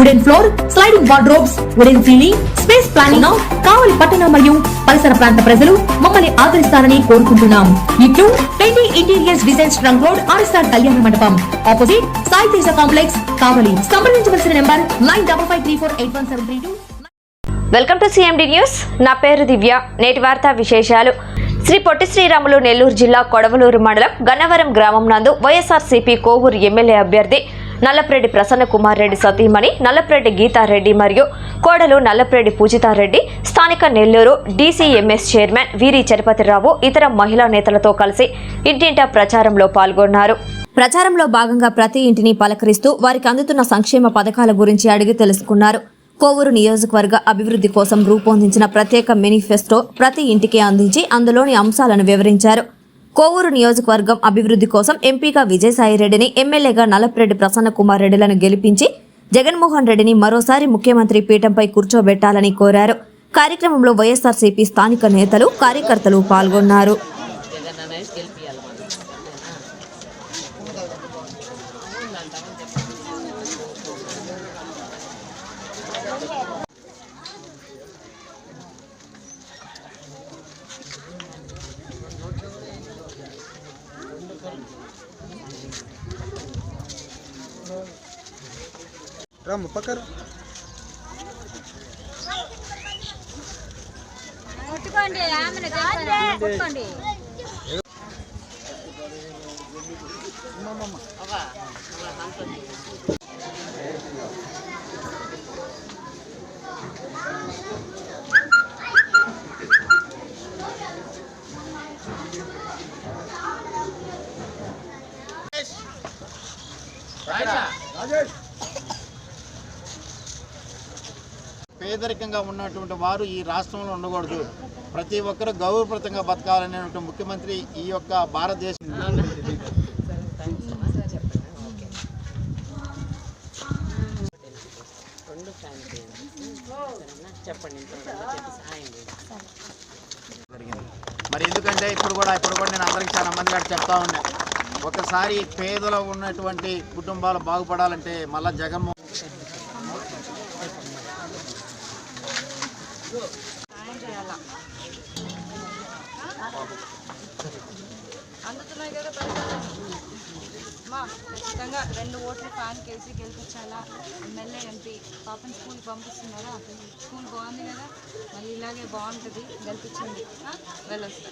wooden floor sliding wardrobes wooden ceiling space planning Kavali పట్టణ మరియు పరిసర ప్రాంత ప్రజలు మమ్మల్ని ఆదరిస్తారని కోరుకుంటున్నాం. ఇట్లు Pendi interiors design trunk road RSR Kalyana Mandapam. Opposite Sai Teja complex Kavali. సంప్రదించవలసిన number nine double five three four eight one seven three two. Welcome to CMD news. నా పేరు దివ్య. నేటి వార్తా విశేషాలు. శ్రీ పొట్టి శ్రీరాములు నెల్లూరు జిల్లా కొడవలూరు మండలం గన్నవరం గ్రామం నందు వైఎస్ఆర్సీపీ కోవూరు ఎమ్మెల్యే అభ్యర్థి నల్లప్రెడ్డి ప్రసన్న కుమార్ రెడ్డి సతీమణి నల్లప్రెడ్డి గీతారెడ్డి మరియు కోడలు నల్లప్రెడ్డి పూజితారెడ్డి స్థానిక నెల్లూరు డీసీఎంఎస్ చైర్మన్ వీరి చలపతిరావు ఇతర మహిళా నేతలతో కలిసి ఇంటింటా ప్రచారంలో పాల్గొన్నారు. ప్రచారంలో భాగంగా ప్రతి ఇంటిని పలకరిస్తూ వారికి అందుతున్న సంక్షేమ పథకాల గురించి అడిగి తెలుసుకున్నారు. కోవూరు నియోజకవర్గ అభివృద్ధి కోసం రూపొందించిన ప్రత్యేక మేనిఫెస్టో ప్రతి ఇంటికి అందించి అందులోని అంశాలను వివరించారు. కోవూరు నియోజకవర్గం అభివృద్ధి కోసం ఎంపీగా విజయసాయిరెడ్డిని ఎమ్మెల్యేగా నలపరెడ్డి ప్రసన్న కుమార్ రెడ్డిలను గెలిపించి జగన్మోహన్ రెడ్డిని మరోసారి ముఖ్యమంత్రి పీఠంపై కూర్చోబెట్టాలని కోరారు. కార్యక్రమంలో వైఎస్ఆర్సీపీ స్థానిక నేతలు కార్యకర్తలు పాల్గొన్నారు. రామ్మ పక్కరు కొట్టుకోండి ఆమెను చెప్పాను. కొట్టుకోండి పేదరికంగా ఉన్నటువంటి వారు ఈ రాష్ట్రంలో ఉండకూడదు. ప్రతి ఒక్కరూ గౌరవప్రదంగా బతకాలనేటువంటి ముఖ్యమంత్రి ఈ యొక్క భారతదేశం మరి ఎందుకంటే ఇప్పుడు కూడా ఇప్పుడు కూడా నేను అందరికీ చాలా మంది గారు చెప్తా ఉన్నా. ఒకసారి పేదలో ఉన్నటువంటి కుటుంబాలు బాగుపడాలంటే మళ్ళా జగన్మోహన్ అందుతున్నాయి కదా మా ఖచ్చితంగా రెండు ఓట్లు ఫ్యాన్ కేసి గెలిపించాలా ఎమ్మెల్యే ఎంపీ పాపని స్కూల్ పంపిస్తున్నారా స్కూల్ బాగుంది కదా మళ్ళీ ఇలాగే బాగుంటుంది గెలిపించండి వెళ్ళొస్తా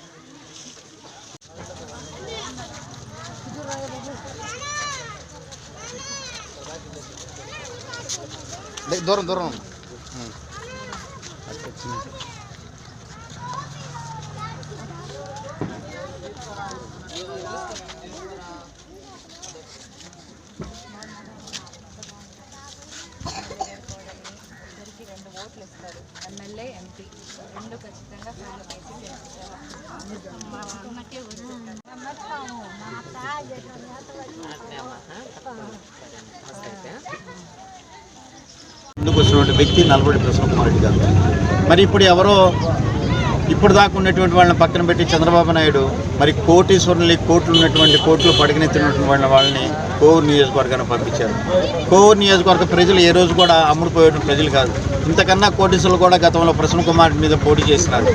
దూరం దూరం. ఎమ్మెల్యే ఎంపీ రెండు ఖచ్చితంగా ఫాలో అయితే ముందుకు వచ్చినటువంటి వ్యక్తి నల్గొండ ప్రసన్న కుమార్ రెడ్డి గారు. మరి ఇప్పుడు ఎవరో ఇప్పుడు దాకా ఉన్నటువంటి వాళ్ళని పక్కన పెట్టి చంద్రబాబు నాయుడు మరి కోటీశ్వరులు కోట్లు ఉన్నటువంటి కోట్లు పడగనెత్తినటువంటి వాళ్ళ వాళ్ళని కోవూరు నియోజకవర్గానికి పంపించారు. కోవూరు నియోజకవర్గ ప్రజలు ఏ రోజు కూడా అమ్ముడుపోయేటువంటి ప్రజలు కాదు. ఇంతకన్నా కోటీశ్వరులు కూడా గతంలో ప్రసన్న కుమార్ మీద పోటీ చేసినారు.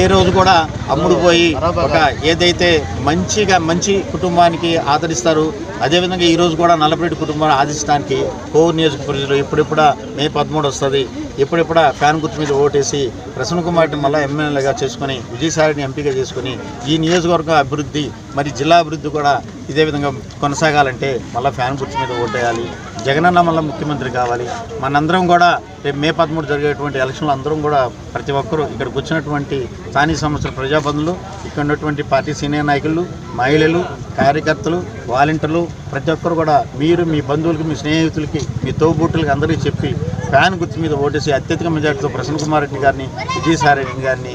ఏ రోజు కూడా అమ్ముడుపోయి ఒక ఏదైతే మంచిగా మంచి కుటుంబానికి ఆదరిస్తారు అదేవిధంగా ఈ రోజు కూడా నల్లపరెడ్డి కుటుంబాన్ని ఆదించడానికి కోవూరు నియోజక ప్రజలు ఇప్పుడిప్పుడ మే పదమూడు వస్తుంది. ఇప్పుడిప్పుడ ఫ్యాన్ గుర్తు మీద ఓటేసి ప్రసన్న కుమార్ని మళ్ళీ ఎమ్మెల్యేగా చేసుకొని విజయసాయిని ఎంపీగా చేసుకుని ఈ నియోజకవర్గం అభివృద్ధి మరి జిల్లా అభివృద్ధి కూడా ఇదే విధంగా కొనసాగాలంటే మళ్ళీ ఫ్యాన్ గుర్తు మీద ఓటేయాలి. జగనన్న మళ్ళీ ముఖ్యమంత్రి కావాలి. మనందరం కూడా రేపు మే పదమూడు జరిగేటువంటి ఎలక్షన్లు అందరం కూడా ప్రతి ఒక్కరూ ఇక్కడికి వచ్చినటువంటి స్థానిక సంస్థల ప్రజాప్రతినిధులు ఇక్కడ ఉన్నటువంటి పార్టీ సీనియర్ నాయకులు మహిళలు కార్యకర్తలు వాలంటీర్లు ప్రతి ఒక్కరు కూడా మీరు మీ బంధువులకి మీ స్నేహితులకి మీ తోబుట్టులకి అందరికీ చెప్పి ఫ్యాన్ గుర్తు మీద ఓటేసి అత్యధిక మెజార్టీతో ప్రసన్న కుమార్ రెడ్డి గారిని విజయసాయి రెడ్డి గారిని